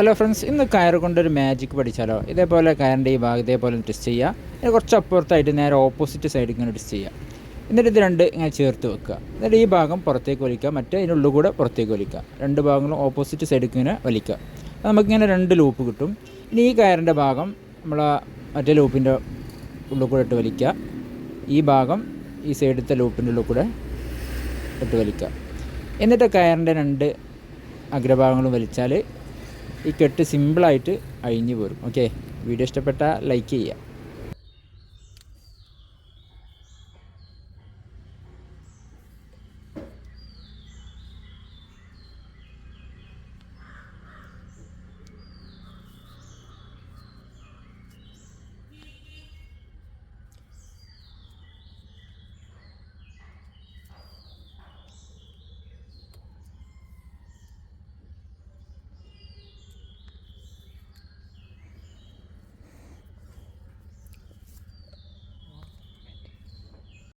Hello friends ഇന്ന് കയർ കൊണ്ടൊരു മാജിക് പഠിച്ചാലോ? ഇതേപോലെ കയറിന്റെ ഈ ഭാഗം ഇതേപോലെ ട്വിസ്റ്റ് ചെയ്യുക ഇതിന് കുറച്ച് അപ്പുറത്തായിട്ട് നേരെ ഓപ്പോസിറ്റ് സൈഡിൽ ഇങ്ങനെ ട്വിസ്റ്റ് ചെയ്യുക എന്നിട്ട് ഇത് രണ്ട് ഇങ്ങനെ ചേർത്ത് വെക്കുക. എന്നിട്ട് ഈ ഭാഗം പുറത്തേക്ക് വലിക്കുക. മറ്റേ അതിനുള്ളിൽ കൂടെ പുറത്തേക്ക് വലിക്കുക. രണ്ട് ഭാഗങ്ങളും ഓപ്പോസിറ്റ് സൈഡിൽ ഇങ്ങനെ വലിക്കുക. നമുക്കിങ്ങനെ രണ്ട് ലൂപ്പ് കിട്ടും. ഇനി ഈ കയറിന്റെ ഭാഗം നമ്മൾ മറ്റേ ലൂപ്പിന്റെ ഉള്ളിൽ കൂടെ ഇട്ട് വലിക്കുക. ഈ ഭാഗം ഈ സൈഡിലത്തെ ലൂപ്പിന്റെ ഉള്ളിൽ കൂടെ ഇട്ട് വലിക്കുക. എന്നിട്ട് കയറിന്റെ രണ്ട് അഗ്രഭാഗങ്ങളും വലിച്ചാൽ ഈ കെട്ട് സിമ്പിളായിട്ട് അഴിഞ്ഞു പോരും. ഓക്കെ വീഡിയോ ഇഷ്ടപ്പെട്ടാൽ ലൈക്ക് ചെയ്യുക.